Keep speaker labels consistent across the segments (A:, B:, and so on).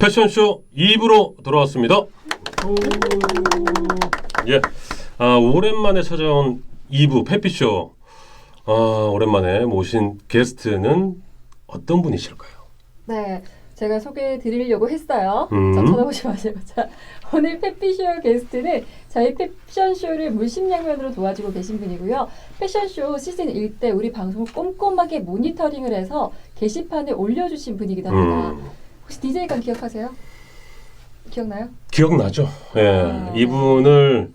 A: 패션쇼 2부로 돌아왔습니다. 예, 아, 오랜만에 찾아온 2부 패피쇼. 아, 오랜만에 모신 게스트는 어떤 분이실까요?
B: 네, 제가 소개해 드리려고 했어요.
A: 음.
B: 자, 쳐다보지 마세요. 자, 오늘 패피쇼 게스트는 저희 패션쇼를 물심양면으로 도와주고 계신 분이고요. 패션쇼 시즌 1 때 우리 방송을 꼼꼼하게 모니터링을 해서 게시판에 올려주신 분이기도 합니다.
A: 음,
B: 혹시 DJ가 기억하세요? 기억나요?
A: 기억나죠? 예,
B: 아, 네.
A: 이분을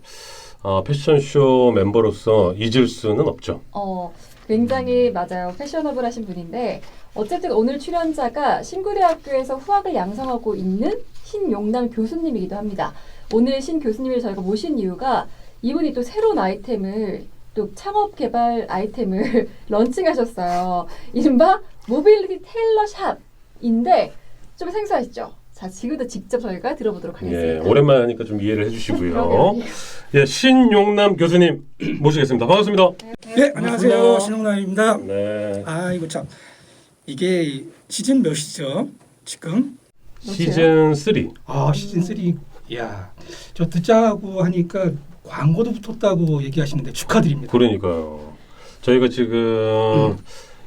A: 어, 패션쇼 멤버로서 잊을 수는 없죠.
B: 어, 굉장히 맞아요. 패셔너블하신 분인데 어쨌든 오늘 출연자가 신구대학교에서 후학을 양성하고 있는 신용남 교수님이기도 합니다. 오늘 신 교수님을 저희가 모신 이유가 이분이 또 새로운 아이템을 또 창업 개발 아이템을 런칭하셨어요. 이른바 모빌리티 테일러 샵인데 좀 생소하시죠? 자, 지금부터 직접 저희가 들어보도록
A: 예,
B: 하겠습니다.
A: 오랜만에 하니까 좀 이해를 해주시고요.
B: 그러게요.
A: 예, 신용남 교수님 모시겠습니다. 반갑습니다.
C: 네, 안녕하세요. 신홍남입니다.
A: 네,
C: 아, 이거 참 이게 시즌 몇이죠? 지금?
A: 시즌 3.
C: 아, 시즌 3. 이야. 저 듣자고 하니까 광고도 붙었다고 얘기하시는데 축하드립니다.
A: 그러니까요. 저희가 지금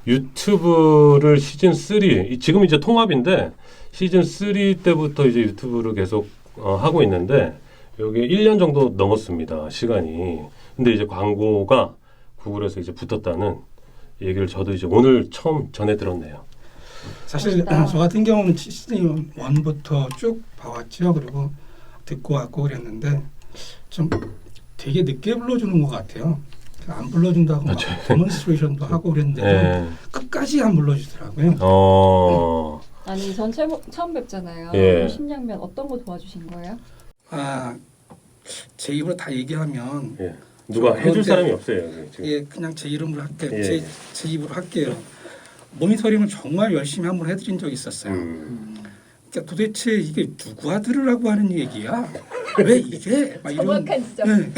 A: 유튜브를 시즌 3, 이- 지금 이제 통합인데 시즌 3 때부터 이제 유튜브를 계속 어, 하고 있는데 여기 1년 정도 넘었습니다. 시간이. 근데 이제 광고가 구글에서 이제 붙었다는 얘기를 저도 이제 오늘 처음 전해 들었네요.
C: 사실. 어, 저 같은 경우는 시즌 1부터 쭉 봐왔죠. 그리고 듣고 왔고 그랬는데 좀 되게 늦게 불러주는 것 같아요. 안 불러준다고 막
A: 맞아요.
C: 데몬스트레이션도 하고 그랬는데
A: 예.
C: 끝까지 안 불러주더라고요.
A: 어.
B: 아니, 전 처음, 처음 뵙잖아요.
A: 예.
B: 심양면 어떤 거 도와주신 거예요?
C: 아, 제 입으로 다 얘기하면
A: 예. 누가
C: 저
A: 해줄 사람이 없어요. 지금.
C: 예, 그냥 제 이름으로 할게요.
A: 예.
C: 제, 제 입으로 할게요. 모니터링을 정말 열심히 한 번 해드린 적이 있었어요.
A: 음.
C: 그러니까 도대체 이게 누가 들으라고 하는 얘기야? 왜 이게? 막 이런.
B: 정확한 지적.
C: 예.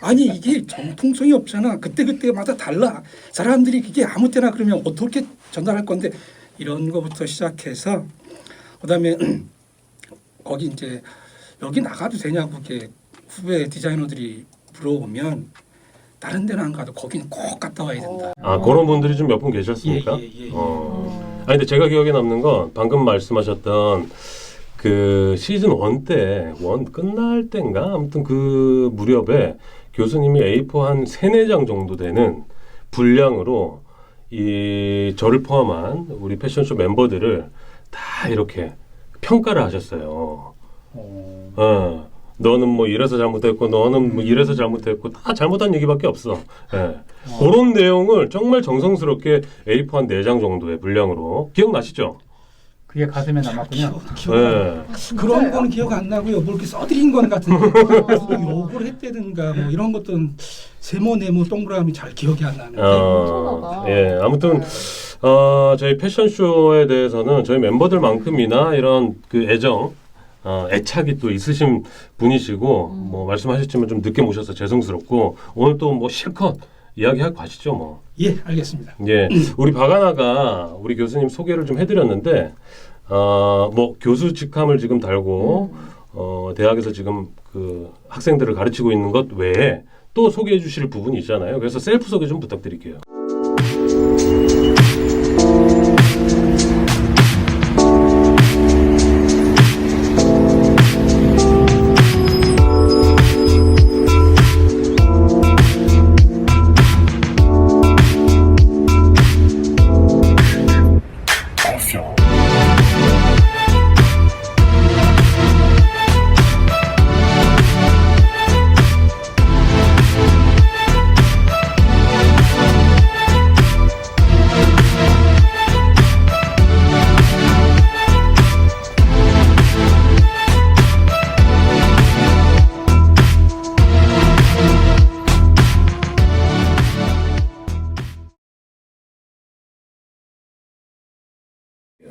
C: 아니 이게 정통성이 없잖아. 그때 그때마다 달라. 사람들이 그게 아무 때나 그러면 어떻게 전달할 건데 이런 거부터 시작해서 그다음에 거기 이제 여기 나가도 되냐고 이렇게 후배 디자이너들이 물어보면 다른 데는 안 가도 거기는 꼭 갔다 와야 된다.
A: 아 그런 분들이 좀 몇 분 계셨습니까?
C: 예, 예, 예, 예.
A: 어. 아니 근데 제가 기억에 남는 건 방금 말씀하셨던 그 시즌 1 때, 원 끝날 때인가? 아무튼 그 무렵에 교수님이 A4 한 세네 장 정도 되는 분량으로 이 저를 포함한 우리 패션쇼 멤버들을 다 이렇게 평가를 하셨어요. 어. 너는 뭐 이래서 잘못했고 너는 뭐 이래서 잘못했고 다 잘못한 얘기밖에 없어. 예. 그런 내용을 정말 정성스럽게 A4 한 네 장 정도의 분량으로 기억나시죠?
D: 그게 가슴에 남았군요.
C: 기억.
A: 예.
C: 그런 건 기억 안 나고요. 뭐 이렇게 써드린 건 같은데 욕을 했다든가 뭐 이런 것들은 세모 네모 동그라미 잘 기억이 안 나는데
A: 어. 예. 아무튼 어, 저희 패션쇼에 대해서는 저희 멤버들만큼이나 이런 그 애정, 어, 애착이 또 있으신 분이시고,
B: 음.
A: 뭐, 말씀하셨지만 좀 늦게 모셔서 죄송스럽고, 오늘 또 뭐 실컷 이야기하고 가시죠, 뭐.
C: 예 알겠습니다.
A: 예, 우리 박아나가 우리 교수님 소개를 좀 해드렸는데, 어, 뭐 교수 직함을 지금 달고
B: 음.
A: 어, 대학에서 지금 그 학생들을 가르치고 있는 것 외에 또 소개해 주실 부분이 있잖아요. 그래서 셀프 소개 좀 부탁드릴게요.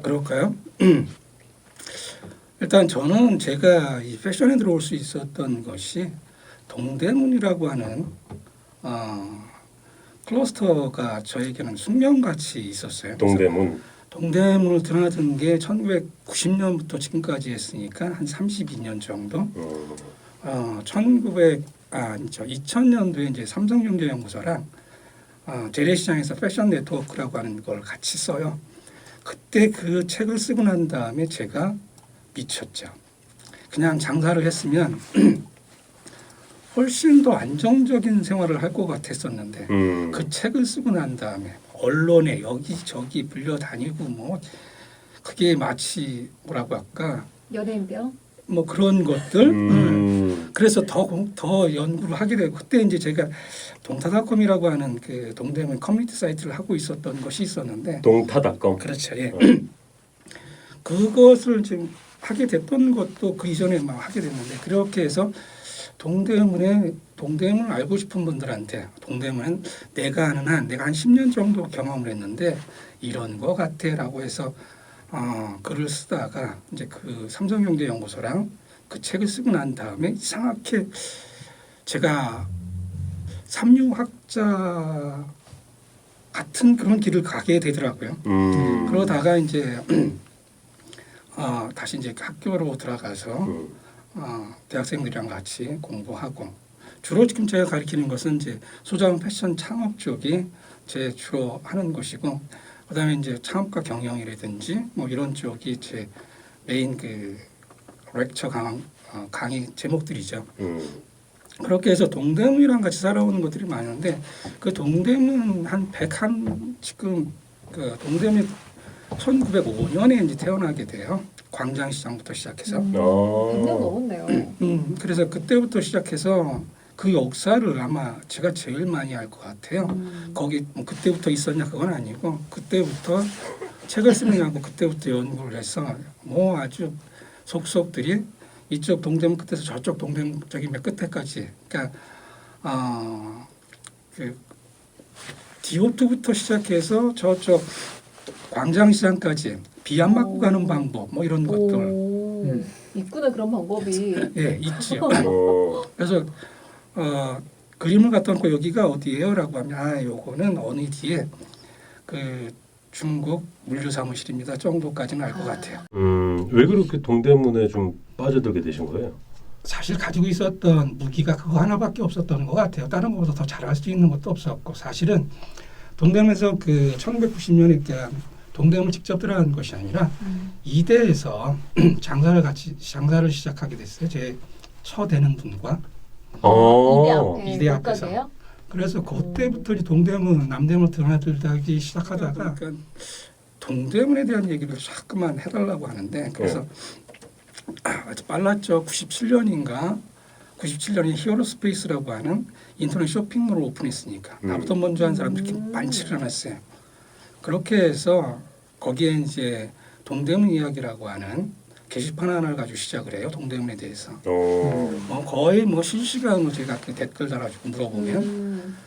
C: 그럴까요? 일단 저는 제가 이 패션에 들어올 수 있었던 것이 동대문이라고 하는 어, 클러스터가 저에게는 숙명같이 있었어요.
A: 동대문.
C: 동대문을 드나든 게 1990년부터 지금까지 했으니까 한 32년 정도.
A: 음.
C: 어, 1900 아, 저 2000년도에 이제 삼성경제연구소랑 어, 재래시장에서 패션 네트워크라고 하는 걸 같이 써요. 그때 그 책을 쓰고 난 다음에 제가 미쳤죠. 그냥 장사를 했으면 훨씬 더 안정적인 생활을 할 것 같았었는데
A: 음.
C: 그 책을 쓰고 난 다음에 언론에 여기저기 불려다니고 뭐 그게 마치 뭐라고 할까
B: 연예인병.
C: 뭐 그런 것들 음.
A: 음.
C: 그래서 더, 공- 더 연구를 하게 되고 그때 이제 제가 동타닷컴이라고 하는 그 동대문 커뮤니티 사이트를 하고 있었던 것이 있었는데
A: 동타닷컴.
C: 그렇죠 예.
A: 어.
C: 그것을 지금 하게 됐던 것도 그 이전에 막 하게 됐는데 그렇게 해서 동대문에 동대문을 알고 싶은 분들한테 동대문은 내가 아는 한 내가 한 10년 정도 경험을 했는데 이런 거 같아라고 해서 어, 글을 쓰다가 이제 그 삼성경제 연구소랑 그 책을 쓰고 난 다음에 이상하게 제가 삼류학자 같은 그런 길을 가게 되더라고요.
A: 음.
C: 그러다가 이제 어, 다시 이제 학교로 들어가서
A: 음.
C: 어, 대학생들이랑 같이 공부하고 주로 지금 제가 가르치는 것은 이제 소자원 패션 창업 쪽이 제 주로 하는 것이고 그다음에 이제 창업과 경영이라든지 뭐 이런 쪽이 제 메인 그 렉처 강, 어, 강의 제목들이죠.
A: 음.
C: 그렇게 해서 동대문이랑 같이 살아오는 것들이 많은데 그 동대문 한 100한 지금 그 동대문 1905년에 이제 태어나게 돼요. 광장시장부터 시작해서.
B: 음,
A: 어.
B: 100년 넘었네요.
C: 음, 그래서 그때부터 시작해서 그 역사를 아마 제가 제일 많이 알 것 같아요.
B: 음.
C: 거기 뭐 그때부터 있었냐 그건 아니고 그때부터 책을 쓰느냐고 그때부터 연구를 해서 뭐 아주 속속들이 이쪽 동대문 끝에서 저쪽 동대문 저기 몇 끝에까지 그러니까 어 그 디오트부터 시작해서 저쪽 광장시장까지 비안 맞고
B: 오.
C: 가는 방법 뭐 이런 것들
B: 오,
D: 음.
B: 있구나 그런 방법이.
C: 예 있지요.
A: 어.
C: 그래서 어, 그림을 갖다 놓고 여기가 어디예요라고 하면 아 요거는 어느 뒤에 그 중국 물류 사무실입니다 정도까지는 알 것 같아요.
A: 음. 왜 그렇게 동대문에 좀 빠져들게 되신 거예요?
C: 사실 가지고 있었던 무기가 그거 하나밖에 없었던 것 같아요. 다른 것보다 더 잘할 수 있는 것도 없었고 사실은 동대문에서 그 1990년에 동대문을 직접 들어간 것이 아니라
B: 음.
C: 이대에서 장사를 같이 장사를 시작하게 됐어요. 제 처되는 분과
A: 어.
B: 이대 앞에
C: 이대 앞에서. 그래서 그때부터 이제 동대문 남대문 드나들기 시작하다가 그러니까 동대문에 대한 얘기를 자꾸만 해달라고 하는데 그래서 아, 아주 빨랐죠. 97년인가 97년에 히어로 스페이스라고 하는 인터넷 쇼핑몰을 오픈했으니까
A: 음.
C: 나보다 먼저 한 사람들이
B: 음.
C: 많지를 않았어요. 그렇게 해서 거기에 이제 동대문 이야기라고 하는 게시판 하나를 가지고 시작을 해요. 동대문에 대해서.
A: 어.
C: 뭐 거의 뭐 실시간으로 제가 그 댓글 달아주고 물어보면
B: 음.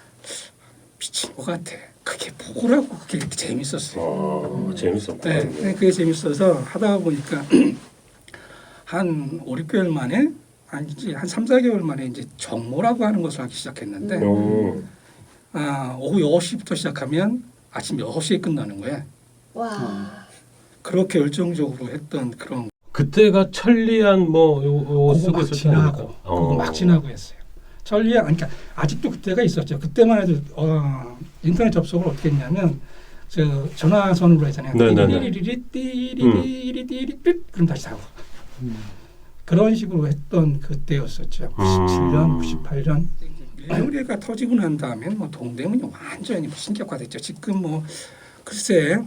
C: 미친 것 같아. 그게 뭐라고 그게 이렇게 재밌었어요.
A: 아, 재밌었다.
C: 네, 네, 그게 재밌어서 하다 보니까 한 5, 6개월 만에 아니지 한 3, 4개월 만에 이제 정모라고 하는 것을 하기 시작했는데
B: 음.
A: 어.
C: 아, 오후 6시부터 시작하면 아침 6시에 끝나는 거야.
B: 와.
C: 그렇게 열정적으로 했던 그런
A: 그때가 천리안 뭐 요, 요
C: 그거
A: 쓰고
C: 막 지나고? 그거 막 지나고 했어요. 천리안 그러니까 아직도 그때가 있었죠. 그때만 해도 어, 인터넷 접속을 어떻게 했냐면 저 전화선으로 했잖아요.
A: 네네네.
C: 띠리리리 띠리리리 띠리 삐 그럼 다시 사고 그런 식으로 했던 그때였었죠. 97년,
A: 음.
C: 98년 밀리오리가 터지고 난 다음에 뭐 동대문이 완전히 신격화됐죠. 지금 뭐 글쎄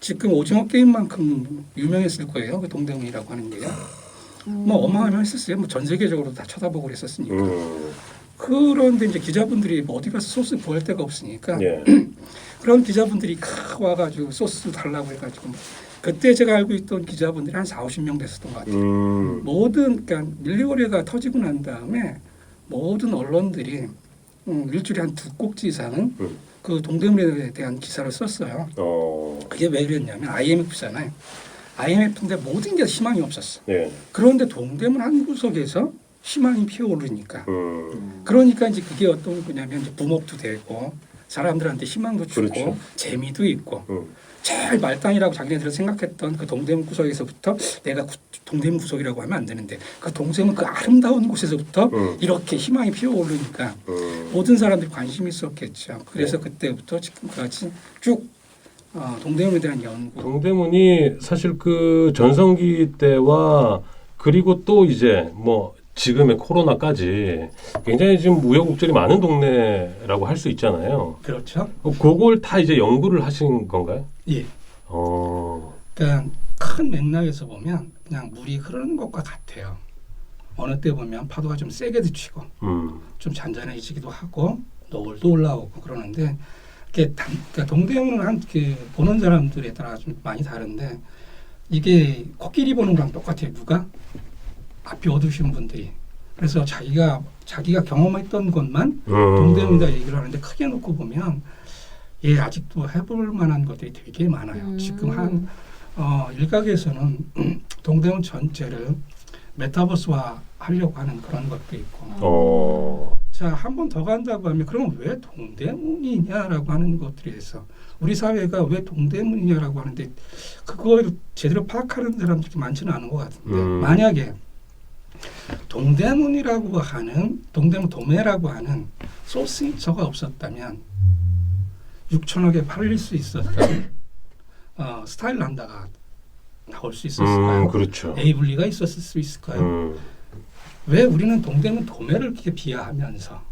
C: 지금 오징어 게임만큼 유명했을 거예요. 그 동대문이라고 하는 게요. 뭐 어마어마했었어요. 뭐 전 세계적으로 다 쳐다보고 그랬었으니까.
A: 음.
C: 그런데 이제 기자분들이 뭐 어디 가서 소스 구할 데가 없으니까
A: 예.
C: 그런 기자분들이 카 와가지고 소스 달라고 해가지고 그때 제가 알고 있던 기자분들이 한 4, 50명 됐었던 것 같아요.
A: 음.
C: 모든 그러니까 밀리오레가 터지고 난 다음에 모든 언론들이 음, 일주일에 한 두 꼭지 이상은
A: 음.
C: 그 동대문에 대한 기사를 썼어요.
A: 어.
C: 그게 왜 그랬냐면 IMF잖아요. IMF인데 모든 게 희망이 없었어.
A: 예.
C: 그런데 동대문 한 구석에서 희망이 피어오르니까.
A: 음.
C: 그러니까 이제 그게 어떤 거냐면 이제 붐업도 되고 사람들한테 희망도 주고
A: 그렇죠.
C: 재미도 있고
A: 음.
C: 제일 말단이라고 자기네들은 생각했던 그 동대문 구석에서부터 내가 구- 동대문 구석이라고 하면 안 되는데 그 동대문 그 아름다운 곳에서부터
A: 음.
C: 이렇게 희망이 피어오르니까
A: 음.
C: 모든 사람들이 관심이 있었겠죠. 그래서 그때부터 지금까지 쭉 어, 동대문에 대한 연구.
A: 동대문이 사실 그 전성기 때와 그리고 또 이제 뭐 지금의 코로나까지 굉장히 지금 우여곡절이 많은 동네라고 할 수 있잖아요.
C: 그렇죠.
A: 어, 그걸 다 이제 연구를 하신 건가요?
C: 예.
A: 어.
C: 그러니까 큰 맥락에서 보면 그냥 물이 흐르는 것과 같아요. 어느 때 보면 파도가 좀 세게도 치고
A: 음.
C: 좀 잔잔해지기도 하고 노을도 올라오고 그러는데 이게 단, 그러니까 동대문을 한 그 보는 사람들에 따라 좀 많이 다른데 이게 코끼리 보는 거랑 똑같아요. 누가 앞이 어두우신 분들이 그래서 자기가 자기가 경험했던 것만
A: 음.
C: 동대문이다 얘기를 하는데 크게 놓고 보면 예 아직도 해볼 만한 것들이 되게 많아요.
B: 음.
C: 지금 한 어, 일각에서는 동대문 전체를 메타버스화 하려고 하는 그런 것도 있고
A: 어.
C: 자 한 번 더 간다고 하면 그럼 왜 동대문이냐라고 하는 것들에 대해서 우리 사회가 왜 동대문이냐라고 하는데 그걸 제대로 파악하는 사람들이 많지는 않은 것 같은데
A: 음.
C: 만약에 동대문이라고 하는 동대문 도매라고 하는 소싱처가 없었다면 6천억에 팔릴 수 있었던 어, 스타일 난다가 나올 수 있었을까요?
A: 음, 그렇죠.
C: 에이블리가 있었을 수 있을까요?
A: 음.
C: 왜 우리는 동대문 도매를 이렇게 비하하면서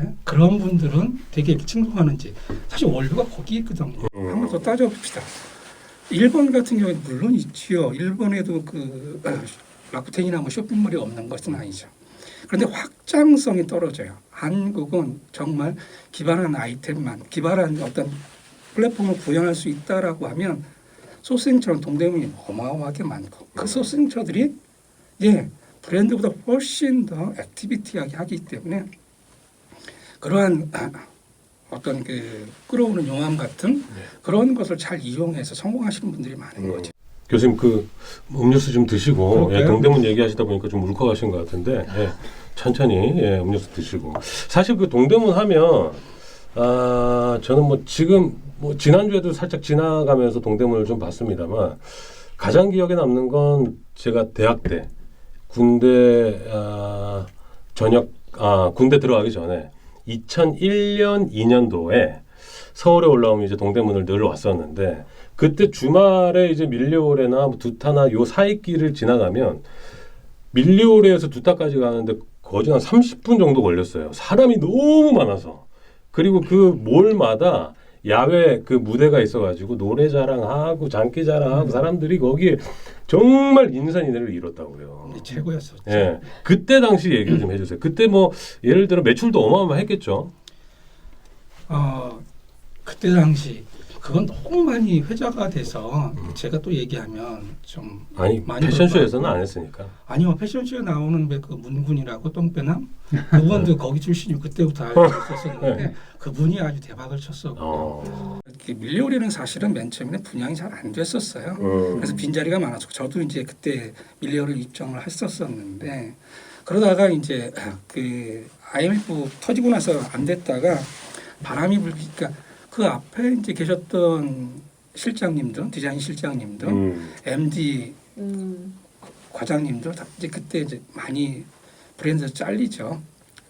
C: 예? 그런 분들은 되게 칭송하는지 사실 원료가 거기 있거든요.
A: 음.
C: 한번 더 따져봅시다. 일본 같은 경우에 물론 있지요. 일본에도 그 라쿠텐이나 뭐 쇼핑몰이 없는 것은 아니죠. 그런데 확장성이 떨어져요. 한국은 정말 기발한 아이템만, 기발한 어떤 플랫폼을 구현할 수 있다라고 하면 소스행처럼 동대문이 어마어마하게 많고 그 소스행처들이 예 브랜드보다 훨씬 더 액티비티하게 하기 때문에 그러한 어떤 그 끌어오는 용암 같은 그런 것을 잘 이용해서 성공하시는 분들이 많은
A: 음.
C: 거죠.
A: 교수님 그 음료수 좀 드시고? 예, 동대문 얘기하시다 보니까 좀 울컥하신 것 같은데 예, 천천히 예, 음료수 드시고 사실 그 동대문 하면 아 저는 뭐 지금 뭐 지난주에도 살짝 지나가면서 동대문을 좀 봤습니다만 가장 기억에 남는 건 제가 대학 때 군대 아, 전역 아 군대 들어가기 전에 2001년 2년도에 서울에 올라오면 이제 동대문을 늘 왔었는데 그때 주말에 이제 밀리오레나 뭐 두타나 요 사이 길을 지나가면 밀리오레에서 두타까지 가는데 거진 한 30분 정도 걸렸어요. 사람이 너무 많아서. 그리고 그 몰마다 야외 그 무대가 있어가지고 노래 자랑하고 장기 자랑하고 사람들이 거기에 정말 인산인해를 이뤘다고요.
C: 네, 최고였었죠.
A: 예, 그때 당시 얘기를 좀 해주세요. 그때 뭐 예를 들어 매출도 어마어마했겠죠.
C: 어, 그때 당시 그건 너무 많이 회자가 돼서 제가 또 얘기하면 좀
A: 아니
C: 많이
A: 패션쇼에서는 안 했으니까.
C: 아니요 패션쇼에 나오는 왜그 문군이라고 똥배남 그분도 거기 출신이 그때부터 알고 있었었는데 그분이 아주 대박을 쳤었고
A: 어.
C: 이렇게 밀리오리는 사실은 맨 처음에는 분양이 잘 안 됐었어요.
A: 음.
C: 그래서 빈자리가 많아서 저도 이제 그때 밀리오를 입점을 했었었는데 그러다가 이제 그 IMF 터지고 나서 안 됐다가 바람이 불니까 그 앞에 이제 계셨던 실장님들, 디자인 실장님들,
A: 음.
C: MD
B: 음.
C: 과장님들 다 이제 그때 이제 많이 브랜드 잘리죠.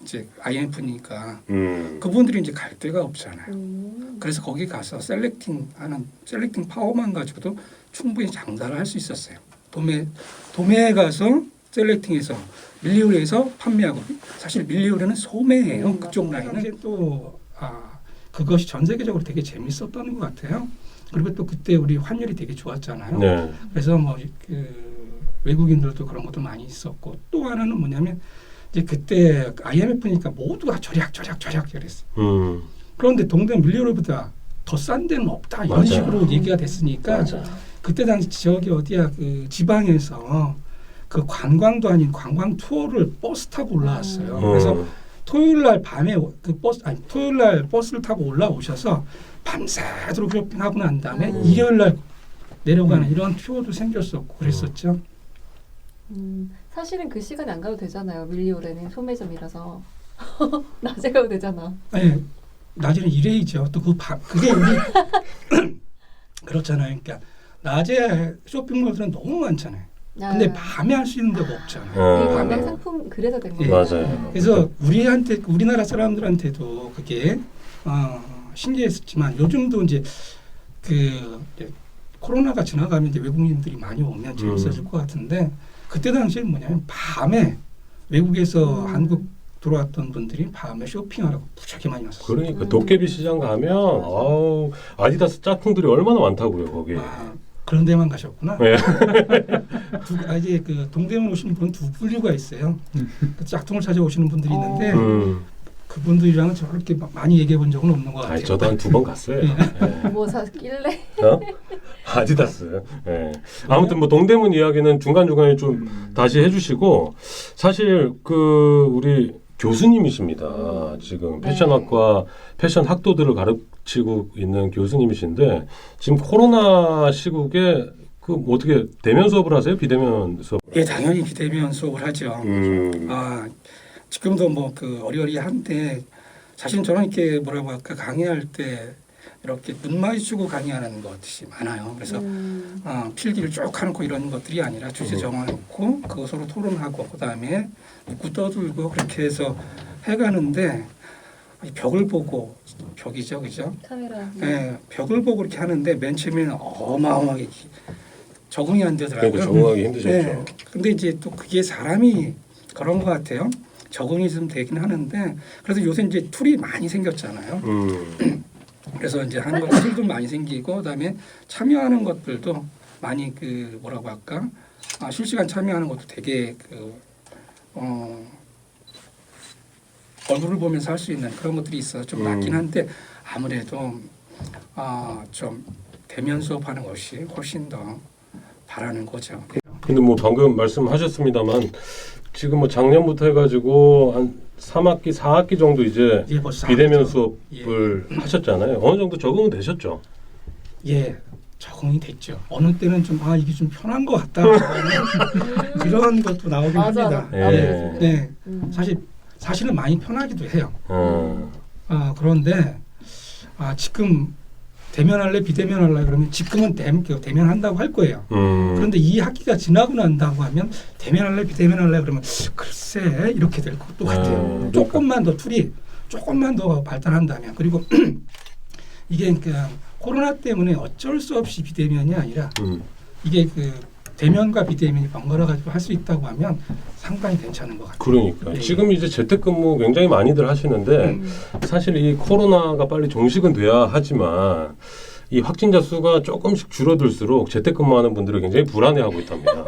C: 이제 IMF니까
A: 음.
C: 그분들이 이제 갈 데가 없잖아요.
B: 음.
C: 그래서 거기 가서 셀렉팅 하는 셀렉팅 파워만 가지고도 충분히 장사를 할 수 있었어요. 도매 도매에 가서 셀렉팅해서 밀리오레에서 판매하고 사실 밀리오레는 소매예요.
B: 음,
C: 그쪽. 라인은 또 아, 그것이 전 세계적으로 되게 재밌었던 것 같아요. 그리고 또 그때 우리 환율이 되게 좋았잖아요.
A: 네.
C: 그래서 뭐 그 외국인들도 그런 것도 많이 있었고 또 하나는 뭐냐면 이제 그때 IMF니까 모두가 절약 절약 절약 이랬어요.
A: 음.
C: 그런데 동대 밀리오르보다 더 싼 데는 없다 이런
A: 맞아요.
C: 식으로 얘기가 됐으니까
A: 맞아.
C: 그때 당시 저기 어디야 그 지방에서 그 관광도 아닌 관광 투어를 버스 타고 올라왔어요.
B: 음.
C: 그래서 토요일 날 밤에 그 버스 아니 토요일 날 버스를 타고 올라오셔서 밤새도록 쇼핑하고 난 다음에
A: 음.
C: 일요일 날 내려가는 이런 투어도 생겼었고 그랬었죠.
B: 음, 사실은 그 시간에 안 가도 되잖아요. 밀리오레는 소매점이라서 낮에 가도 되잖아.
C: 네, 낮에는 일회이죠. 또그 그게 우리 그렇잖아요. 그러니까 낮에 쇼핑몰들은 너무 많잖아요. 근데
B: 아,
C: 밤에 할 수 있는 데가 없잖아요.
B: 그
A: 어,
B: 관광 상품 그래서 된
C: 예.
B: 거예요.
A: 맞아요.
C: 그래서 우리한테 우리나라 사람들한테도 그게 어, 신기했었지만 요즘도 이제 그 이제 코로나가 지나가면 이제 외국인들이 많이 오면 재밌어질 것 같은데 그때 당시에 뭐냐면 밤에 외국에서
B: 음.
C: 한국 들어왔던 분들이 밤에 쇼핑하라고 무지하게 많이 왔었어요.
A: 그러니까
B: 음.
A: 도깨비 시장 가면 아우 아디다스 짝퉁들이 얼마나 많다고요 거기.
C: 아, 그런 데만 가셨구나.
A: 네.
C: 두, 아, 이제 그 동대문 오시는 분은 두 분류가 있어요. 그 짝퉁을 찾아오시는 분들이 있는데
B: 어.
A: 음.
C: 그분들이랑은 저렇게 막 많이 얘기해 본 적은 없는 것 같아요.
A: 아니 저도 한 두 번 갔어요. 예.
B: 뭐 샀길래?
A: 어? 아디다스. 예. 아무튼 뭐 동대문 이야기는 중간 중간에 좀
D: 음.
A: 다시 해주시고 사실 그 우리 교수님이십니다.
B: 음.
A: 지금
B: 네.
A: 패션학과 패션 학도들을 가르치고 있는 교수님이신데 지금 코로나 시국에 그뭐 어떻게 대면 수업을 하세요? 비대면 수업?
C: 예, 당연히 비대면 수업을 하죠.
A: 음.
C: 아 지금도 뭐 그 어리어리한데 사실은 저는 이렇게 뭐라고 할까 강의할 때 이렇게 눈 마주치고 강의하는 것이 많아요. 그래서
B: 음.
C: 어, 필기를 쭉 해놓고 이런 것들이 아니라 주제
A: 음.
C: 정해놓고 그거 서로 토론하고 그 다음에 묻고 떠들고 그렇게 해서 해가는데 이 벽을 보고 벽이죠, 그죠?
B: 카메라.
C: 예, 벽을 보고 이렇게 하는데 맨 처음에는 어마어마하게 기- 적응이 안 되더라고요.
A: 적응하기 힘드셨죠.
C: 네. 근데 이제 또 그게 사람이 그런 것 같아요. 적응이 좀 되긴 하는데 그래서 요새 이제 툴이 많이 생겼잖아요.
A: 음.
C: 그래서 이제 하는 것들도 많이 생기고 그다음에 참여하는 것들도 많이 그 뭐라고 할까 아, 실시간 참여하는 것도 되게 그 어, 얼굴을 보면서 할 수 있는 그런 것들이 있어서 좀
A: 음.
C: 낫긴 한데 아무래도 아, 좀 대면 수업하는 것이 훨씬 더 바라는 거죠.
A: 근데 뭐 방금 말씀하셨습니다만 지금 뭐 작년부터 해가지고 한 3학기, 4학기 정도 이제
C: 이제 벌써
A: 비대면
C: 알죠.
A: 수업을 하셨잖아요. 어느 정도 적응은 되셨죠?
C: 예 적응이 됐죠. 어느 때는 좀 아 이게 좀 편한 것 같다 이런 것도 나오긴
B: 맞아.
C: 합니다.
A: 예.
B: 나도
C: 네,
B: 음.
C: 사실 사실은 많이 편하기도 해요.
A: 어.
C: 아 그런데 아 지금 대면할래 비대면할래 그러면 지금은 대, 그 대면 한다고 할 거예요.
A: 음.
C: 그런데 이 학기가 지나고 난다고 하면 대면할래 비대면할래 그러면 글쎄 이렇게 될 것도 같아요.
A: 음, 그러니까.
C: 조금만 더 툴이 조금만 더 발달한다면 그리고 이게 그러니까 코로나 때문에 어쩔 수 없이 비대면이 아니라
A: 음.
C: 이게 그 대면과 비대면이 번갈아 가지고 할 수 있다고 하면 상당히 괜찮은 것 같아요.
A: 그러니까
C: 네.
A: 지금 이제 재택근무 굉장히 많이들 하시는데
B: 음.
A: 사실 이 코로나가 빨리 종식은 돼야 하지만 이 확진자 수가 조금씩 줄어들수록 재택근무하는 분들이 굉장히 불안해하고 있답니다.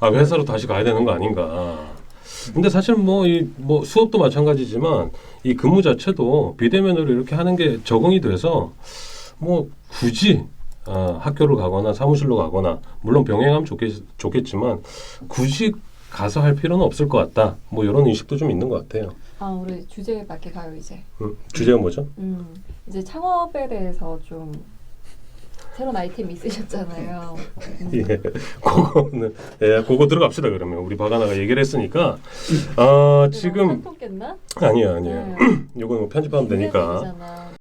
A: 아 회사로 다시 가야 되는 거 아닌가. 근데 사실 뭐 이뭐 수업도 마찬가지지만 이 근무 자체도 비대면으로 이렇게 하는 게 적응이 돼서 뭐 굳이 아, 학교를 가거나 사무실로 가거나 물론 병행하면 좋겠, 좋겠지만 굳이 가서 할 필요는 없을 것 같다. 뭐 이런 인식도 좀 있는 것 같아요.
B: 아 우리 주제에 맞게 가요 이제.
A: 음, 주제가 뭐죠?
B: 음, 이제 창업에 대해서 좀 새로운 아이템이 있으셨잖아요. 음.
A: 예, 그거는 예, 그거 들어갑시다 그러면 우리 박하나가 얘기를 했으니까 아 지금 아니에요.
B: 네.
A: 요거 뭐 편집하면 되니까
B: 기대되잖아.